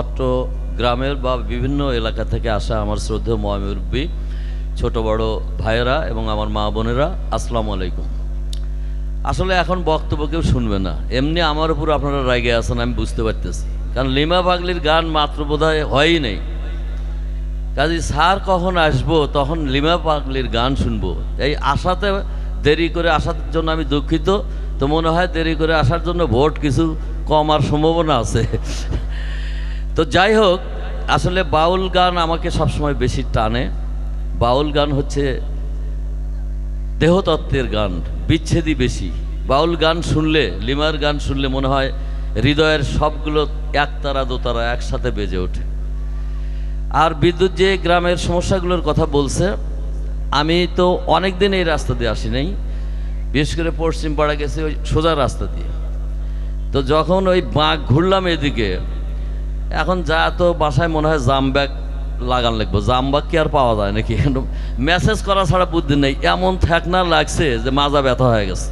অত্র গ্রামের বা বিভিন্ন এলাকা থেকে আসা আমার শ্রদ্ধেয় মহামুরব্বী, ছোট বড় ভাইয়েরা এবং আমার মা বোনেরা, আসসালামু আলাইকুম। আসলে এখন বক্তব্য কেউ শুনবে না। এমনি আমার উপর আপনারা রাগে আছেন, আমি বুঝতে পারতেছি। কারণ লিমা পাগলির গান মাত্র বোধ হয়ই নেই। কাজে স্যার কখন আসব, তখন লিমা পাগলির গান শুনব। এই আশাতে দেরি করে আসার জন্য আমি দুঃখিত। তো মনে হয় দেরি করে আসার জন্য ভোট কিছু কমার সম্ভাবনা আছে। তো যাই হোক, আসলে বাউল গান আমাকে সবসময় বেশি টানে। বাউল গান হচ্ছে দেহতত্ত্বের গান, বিচ্ছেদই বেশি। বাউল গান শুনলে, লিমার গান শুনলে মনে হয় হৃদয়ের সবগুলো একতারা দোতারা একসাথে বেজে ওঠে। আর বিদ্যুৎ যে গ্রামের সমস্যাগুলোর কথা বলছে, আমি তো অনেক দিন এই রাস্তা দিয়ে আসি নাই। বিশেষ করে পশ্চিম পাড়া গেছে ওই সোজা রাস্তা দিয়ে। তো যখন ওই বাঁক ঘুরলাম এদিকে এখন যা তো বাসায় মনে হয় জাম ব্যাগ লাগান লাগবো। জাম ব্যাগ কি আর পাওয়া যায় নাকি? মেসেজ করা ছাড়া বুদ্ধি নেই। এমন থ্যাকনা লাগছে যে মাজা ব্যথা হয়ে গেছে।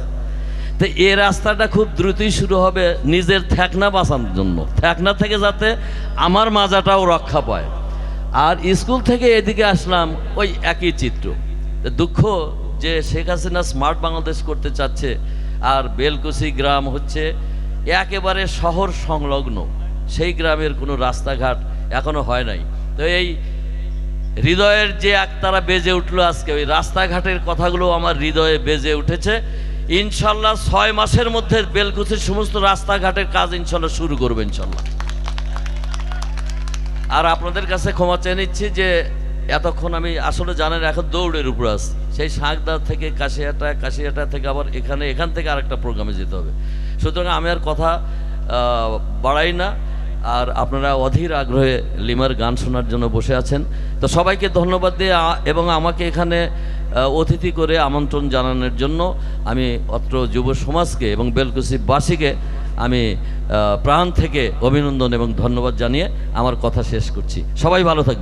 তো এই রাস্তাটা খুব দ্রুতই শুরু হবে নিজের থ্যাকনা বাঁচানোর জন্য। থ্যাকনা থেকে যাতে আমার মাজাটাও রক্ষা পায়। আর স্কুল থেকে এদিকে আসলাম, ওই একই চিত্র। দুঃখ যে শেখ হাসিনা স্মার্ট বাংলাদেশ করতে চাচ্ছে। আর বেলকুচি গ্রাম হচ্ছে একেবারে শহর সংলগ্ন। সেই গ্রামের কোনো রাস্তাঘাট এখনও হয় নাই। তো এই হৃদয়ের যে একতারা বেজে উঠল আজকে, ওই রাস্তাঘাটের কথাগুলো আমার হৃদয়ে বেজে উঠেছে। ইনশাল্লাহ ছয় মাসের মধ্যে বেলকুচির সমস্ত রাস্তাঘাটের কাজ ইনশাল্লাহ শুরু করবে ইনশাল্লাহ। আর আপনাদের কাছে ক্ষমা চেয়ে নিচ্ছি যে এতক্ষণ আমি আসলে জানেন এখন দৌড়ের উপর আছি। সেই শাঁকদা থেকে কাশিয়াটা কাশিয়াটা থেকে আবার এখানে, এখান থেকে আরেকটা প্রোগ্রামে যেতে হবে। সুতরাং আমি আর কথা বাড়াই না। আর আপনারা অধীর আগ্রহে লিমার গান শোনার জন্য বসে আছেন। তো সবাইকে ধন্যবাদ দিয়ে এবং আমাকে এখানে অতিথি করে আমন্ত্রণ জানানোর জন্য আমি অত্র যুব সমাজকে এবং বেলকুচিবাসীকে আমি প্রাণ থেকে অভিনন্দন এবং ধন্যবাদ জানিয়ে আমার কথা শেষ করছি। সবাই ভালো থাকবে